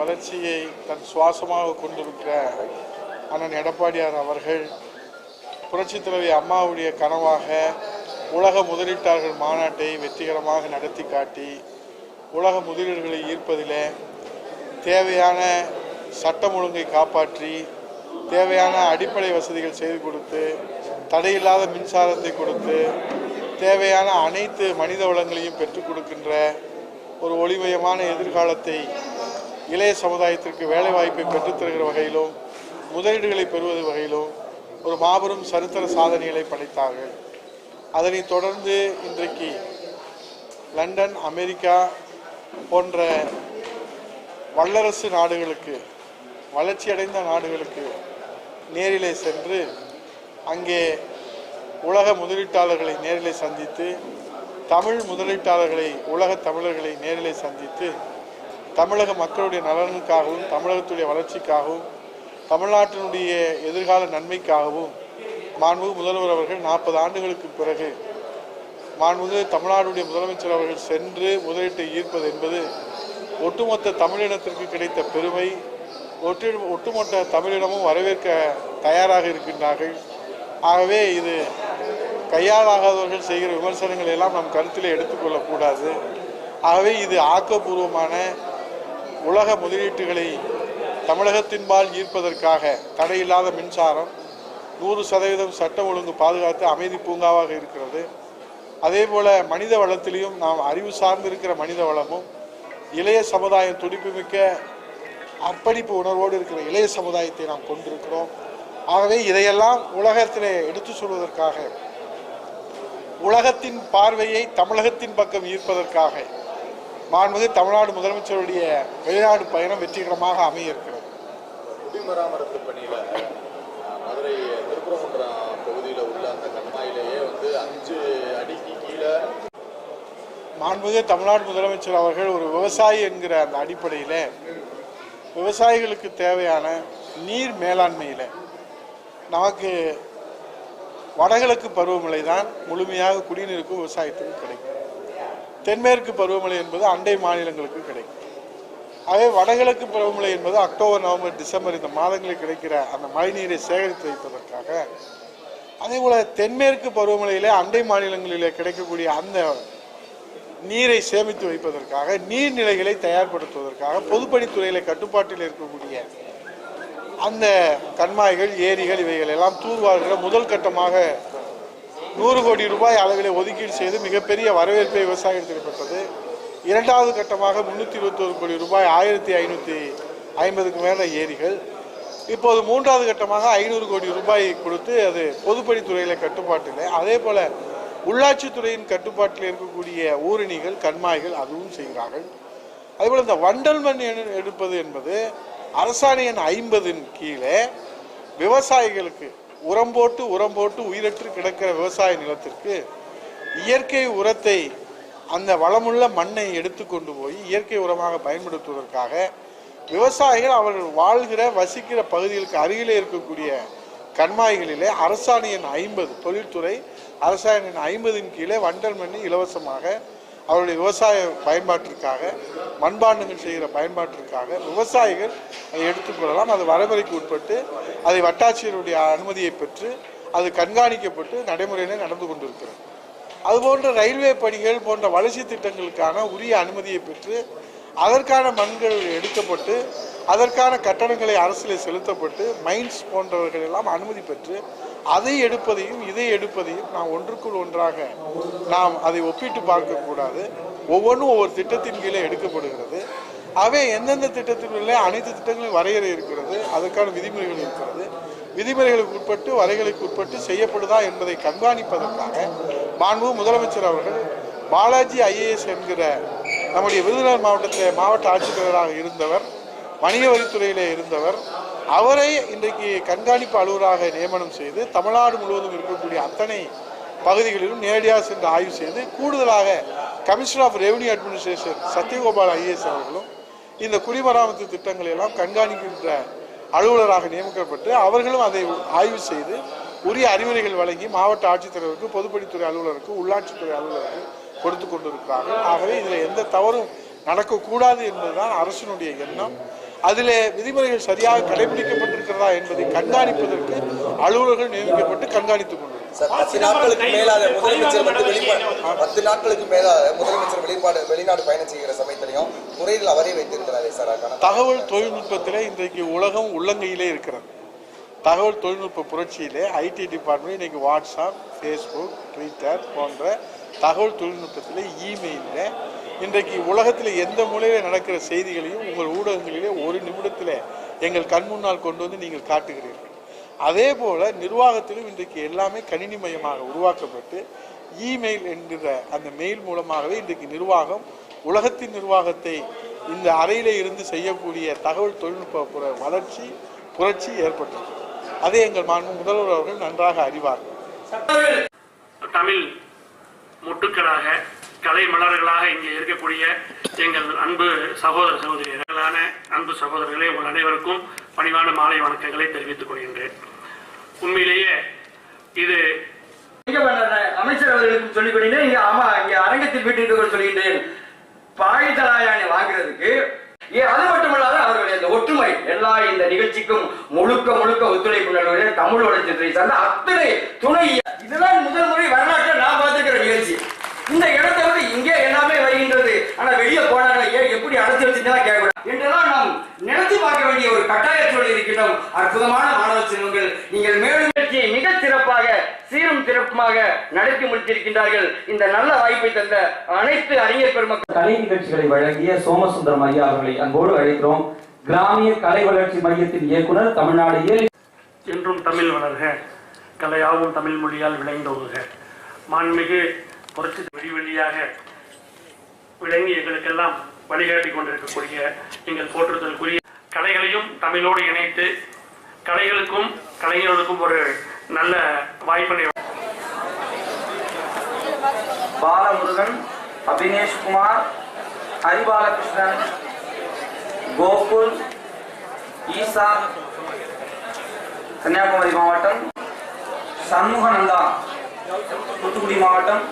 வளர்ச்சியை தன் சுவாசமாக கொண்டிருக்கிற அண்ணன் எடப்பாடியார் அவர்கள் புரட்சித் தலைவி அம்மாவுடைய கனவாக உலக முதலீட்டாளர்கள் மாநாட்டை வெற்றிகரமாக நடத்தி காட்டி உலக முதலீடுகளை ஈர்ப்பதிலே தேவையான சட்டம் ஒழுங்கை காப்பாற்றி தேவையான அடிப்படை வசதிகள் செய்து கொடுத்து தடையில்லாத மின்சாரத்தை கொடுத்து தேவையான அனைத்து மனித வளங்களையும் பெற்றுக் கொடுக்கின்ற ஒரு ஒளிமயமான எதிர்காலத்தை இளைய சமுதாயத்திற்கு வேலைவாய்ப்பை பெற்றுத்தருகிற வகையிலும் முதலீடுகளை பெறுவது வகையிலும் ஒரு மாபெரும் சரித்திர சாதனைகளை படைத்தார்கள். அதனைத் தொடர்ந்து இன்றைக்கு லண்டன் அமெரிக்கா போன்ற வல்லரசு நாடுகளுக்கு வளர்ச்சியடைந்த நாடுகளுக்கு நேரிலே சென்று அங்கே உலக முதலீட்டாளர்களை நேரிலே சந்தித்து தமிழ் முதலீட்டாளர்களை உலக தமிழர்களை நேரிலே சந்தித்து தமிழக மக்களுடைய நலனுக்காகவும் தமிழகத்துடைய வளர்ச்சிக்காகவும் தமிழ்நாட்டினுடைய எதிர்கால நன்மைக்காகவும் மாண்புமிகு முதல்வர் அவர்கள் நாற்பது ஆண்டுகளுக்கு பிறகு மாண்புமிகு தமிழ்நாடுடைய முதலமைச்சர் அவர்கள் சென்று முதலீட்டை ஈர்ப்பது என்பது ஒட்டுமொத்த தமிழினத்திற்கு கிடைத்த பெருமை. ஒட்டு ஒட்டுமொத்த தமிழினமும் வரவேற்க தயாராக இருக்கின்றார்கள். ஆகவே இது கையாளாகாதவர்கள் செய்கிற விமர்சனங்களை எல்லாம் நம் கருத்தில் எடுத்துக்கொள்ளக்கூடாது. ஆகவே இது ஆக்கப்பூர்வமான உலக முதலீட்டுகளை தமிழகத்தின்பால் ஈர்ப்பதற்காக தடையில்லாத மின்சாரம் நூறு சதவீதம் சட்டம் ஒழுங்கு பாதுகாத்து அமைதி பூங்காவாக இருக்கிறது. அதே போல மனித வளத்திலையும் நாம் அறிவு சார்ந்திருக்கிற மனித வளமும் இளைய சமுதாயம் துடிப்புமிக்க அர்ப்பணிப்பு உணர்வோடு இருக்கிற இளைய சமுதாயத்தை நாம் கொண்டிருக்கிறோம். ஆகவே இதையெல்லாம் உலகத்திலே எடுத்து சொல்வதற்காக உலகத்தின் பார்வையை தமிழகத்தின் பக்கம் ஈர்ப்பதற்காக மாண்புமிகு தமிழ்நாடு முதலமைச்சருடைய வெளிநாடு பயணம் வெற்றிகரமாக அமைய இருக்கிறது குடிமராமத்து பணியில மதுரை திருப்பரங்குன்றம் பகுதியில் உள்ள அந்த கண்மாயிலேயே வந்து அஞ்சு அடிக்கு கீழே மாண்புமிகு தமிழ்நாடு முதலமைச்சர் அவர்கள் ஒரு விவசாயி என்கிற அந்த அடிப்படையில் விவசாயிகளுக்கு தேவையான நீர் மேலாண்மையில் நமக்கு வடகிழக்கு பருவமழை தான் முழுமையாக குடிநீருக்கும் விவசாயத்துக்கும் கிடைக்கும். தென்மேற்கு பருவமழை என்பது அண்டை மாநிலங்களுக்கு கிடைக்கும். அதே வடகிழக்கு பருவமழை என்பது அக்டோபர் நவம்பர் டிசம்பர் இந்த மாதங்களில் கிடைக்கிற அந்த மழைநீரை சேகரித்து வைப்பதற்காக. அதே போல தென்மேற்கு பருவமழையிலே அண்டை மாநிலங்களிலே கிடைக்கக்கூடிய அந்த நீரை சேமித்து வைப்பதற்காக நீர்நிலைகளை தயார்படுத்துவதற்காக பொதுப்பணித்துறையில கட்டுப்பாட்டில் இருக்கக்கூடிய அந்த கண்மாய்கள் ஏரிகள் இவைகள் எல்லாம் தூர்வாருகிற முதல் கட்டமாக நூறு கோடி ரூபாய் அளவில் ஒதுக்கீடு செய்து மிகப்பெரிய வரவேற்பை விவசாயத்தில் பெற்றது இரண்டாவது கட்டமாக முன்னூற்றி இருபத்தோரு கோடி ரூபாய் ஆயிரத்தி ஐநூற்றி ஐம்பதுக்கு மேலே ஏரிகள். இப்போது மூன்றாவது கட்டமாக ஐநூறு கோடி ரூபாய் கொடுத்து அது பொதுப்பணித்துறையில் கட்டுப்பாட்டில். அதே போல் உள்ளாட்சித்துறையின் கட்டுப்பாட்டில் இருக்கக்கூடிய ஊரணிகள் கண்மாய்கள் அதுவும் செய்கிறார்கள். அதேபோல் இந்த வண்டல் மண் எடுப்பது என்பது அரசாணையின் ஐம்பதின் கீழே விவசாயிகளுக்கு உரம் போட்டு உரம் போட்டு உயிரற்று கிடக்கிற விவசாய நிலத்திற்கு இயற்கை உரத்தை அந்த வளமுள்ள மண்ணை எடுத்துக்கொண்டு போய் இயற்கை உரமாக பயன்படுத்துவதற்காக விவசாயிகள் அவர்கள் வாழ்கிற வசிக்கிற பகுதிகளுக்கு அருகிலே இருக்கக்கூடிய கண்மாய்களிலே அரசாணையின் எண் ஐம்பது தொழில்துறை அரசாணை எண் ஐம்பதின் கீழே வண்டல் மண்ணை இலவசமாக அவருடைய விவசாய பயன்பாட்டிற்காக மண்பாண்டங்கள் செய்கிற பயன்பாட்டிற்காக விவசாயிகள் அதை எடுத்துக்கொள்ளலாம் அது வரைமுறைக்கு உட்பட்டு அதை வட்டாட்சியருடைய அனுமதியை பெற்று அது கண்காணிக்கப்பட்டு நடைமுறையிலே நடந்து கொண்டிருக்கிறது. அதுபோன்ற ரயில்வே பணிகள் போன்ற வளர்ச்சி திட்டங்களுக்கான உரிய அனுமதியை பெற்று அதற்கான மண்கள் எடுக்கப்பட்டு அதற்கான கட்டணங்களை அரசில் செலுத்தப்பட்டு மைன்ஸ் போன்றவர்கள் எல்லாம் அனுமதி பெற்று அதை எடுப்பதையும் இதை எடுப்பதையும் நாம் ஒன்றுக்குள் ஒன்றாக நாம் அதை ஒப்பிட்டு பார்க்கக்கூடாது ஒவ்வொன்றும் ஒவ்வொரு திட்டத்தின் கீழே எடுக்கப்படுகிறது. அவை எந்தெந்த திட்டத்தின் அனைத்து திட்டங்களும் வரையறை இருக்கிறது அதற்கான விதிமுறைகள் இருக்கிறது. விதிமுறைகளுக்கு உட்பட்டு வரைகளுக்கு உட்பட்டு செய்யப்படுதா என்பதை கண்காணிப்பதற்காக மாண்பு முதலமைச்சர் அவர்கள் பாலாஜி ஐஏஎஸ் என்கிற நம்முடைய விருதுநகர் மாவட்டத்தில் மாவட்ட ஆட்சித்தலைவராக இருந்தவர் வணிக வரித்துறையிலே இருந்தவர் அவரை இன்றைக்கு கண்காணிப்பு அலுவலராக நியமனம் செய்து தமிழ்நாடு முழுவதும் இருக்கக்கூடிய அத்தனை பகுதிகளிலும் நேரடியாக சென்று ஆய்வு செய்து கூடுதலாக commissioner of revenue administration Sathyagopal IAS அவர்களும் இந்த குடிமராமத்து திட்டங்களை எல்லாம் கண்காணிக்கின்ற அலுவலராக நியமிக்கப்பட்டு அவர்களும் அதை ஆய்வு செய்து உரிய அறிவுரைகள் வழங்கி மாவட்ட ஆட்சித்தலைவருக்கு பொதுப்பணித்துறை அலுவலருக்கு உள்ளாட்சித்துறை அலுவலருக்கு கொடுத்து கொண்டிருக்கிறார்கள். ஆகவே இதில் எந்த தவறும் நடக்கக்கூடாது என்பதுதான் அரசினுடைய எண்ணம். அதிலே விதிமுறைகள் சரியாக கடைபிடிக்கப்பட்டிருக்கிறதா என்பதை கண்காணிப்பதற்கு அலுவலர்கள் நியமிக்கப்பட்டு கண்காணித்துக் சார் பத்து நாட்களுக்கு மேலாக முதலமைச்சர் வந்து வெளிப்பாடு பத்து நாட்களுக்கு மேலாக முதலமைச்சர் வெளிப்பாடு வெளிநாடு பயணம் செய்கிற சமயத்திலையும் முறையில் அவரே வைத்திருக்கிறாரே சார் தகவல் தொழில்நுட்பத்திலே இன்றைக்கு உலகம் உள்ளங்கையிலே இருக்கிறது. தகவல் தொழில்நுட்ப புரட்சியிலே ஐடி டிபார்ட்மெண்ட் இன்னைக்கு வாட்ஸ்அப் ஃபேஸ்புக் ட்விட்டர் போன்ற தகவல் தொழில்நுட்பத்திலே இமெயிலில் இன்றைக்கு உலகத்தில் எந்த மூலையில் நடக்கிற செய்திகளையும் உங்கள் ஊடகங்களிலே ஒரு நிமிடத்தில் எங்கள் கண் முன்னால் கொண்டு வந்து நீங்கள் காட்டுகிறீர்கள். அதே போல் நிர்வாகத்திலும் இன்றைக்கு எல்லாமே கணினிமயமாக உருவாக்கப்பட்டு இமெயில் என்கிற அந்த மெயில் மூலமாகவே இன்றைக்கு நிர்வாகம் உலகத்தின் நிர்வாகத்தை இந்த அறையில் இருந்து செய்யக்கூடிய தகவல் தொழில்நுட்ப வளர்ச்சி புரட்சி ஏற்பட்டது அதை எங்கள் மாண்பு முதல்வர் அவர்கள் நன்றாக அறிவார்கள். தமிழ் முட்டுக்களாக கலை மலர்களாக இங்கே இருக்கக்கூடிய எங்கள் அன்பு சகோதர சகோதரிகளான அன்பு சகோதரர்களே உங்கள் அனைவருக்கும் பணிவான மாலை வணக்கங்களை தெரிவித்துக் கொள்கின்றேன். உண்மையிலேயே இது அமைச்சர் அவர்களுக்கு சொல்லிக் கொடுத்தேன் இங்க ஆமா இங்க அரங்கத்தில் வீட்டிற்கு சொல்லிக்கிட்டேன் பாய்தலாயானை வாங்குறதுக்கு ஏ அது மட்டுமல்லாத அவர்களுடைய இந்த ஒற்றுமை எல்லா இந்த நிகழ்ச்சிக்கும் முழுக்க முழுக்க ஒத்துழைப்பு நடுவர்கள் தமிழோட சித்திரை சார்ந்த அத்தனை துணை இதெல்லாம் முதல் முறை அடைச்சு வச்சுதான் கேட்கக்கூடாது என்றெல்லாம் நாம் நினைத்து பார்க்க வேண்டிய ஒரு கட்டாயத்தோடு இருக்கின்றோம். அற்புதமான மாணவ செல்வங்கள் நீங்கள் மேலும் மிக சிறப்பாக சீரும் சிறப்புமாக நடத்தி முடித்திருக்கின்றார்கள். இந்த நல்ல வாய்ப்பை தந்த அனைத்து அறிஞர் பெருமக்கள். கலை நிகழ்ச்சிகளை வழங்கிய சோமசுந்தரம் ஐயா அவர்களை அன்போடு அழைக்கிறோம். கிராமிய கலை வளர்ச்சி மையத்தின் இயக்குனர் தமிழ்நாடு ஏழு என்றும் தமிழ் வளர்க கலையாவும் தமிழ் மொழியால் விளைந்தோகுக மாண்புமிகு புரட்சி வெளிவெளியாக விளங்கி எங்களுக்கெல்லாம் வழிகாட்டி கொண்டிருக்கக்கூடிய நீங்கள் போற்றுதலுக்குரிய கலைகளையும் தமிழோடு இணைத்து கலைகளுக்கும் கலைஞர்களுக்கும் ஒரு நல்ல வாய்ப்பினை பாலமுருகன் அபினேஷ்குமார் ஹரிபாலகிருஷ்ணன் கோகுல் ஈசா கன்னியாகுமரி மாவட்டம் சண்முகநந்தா தூத்துக்குடி மாவட்டம்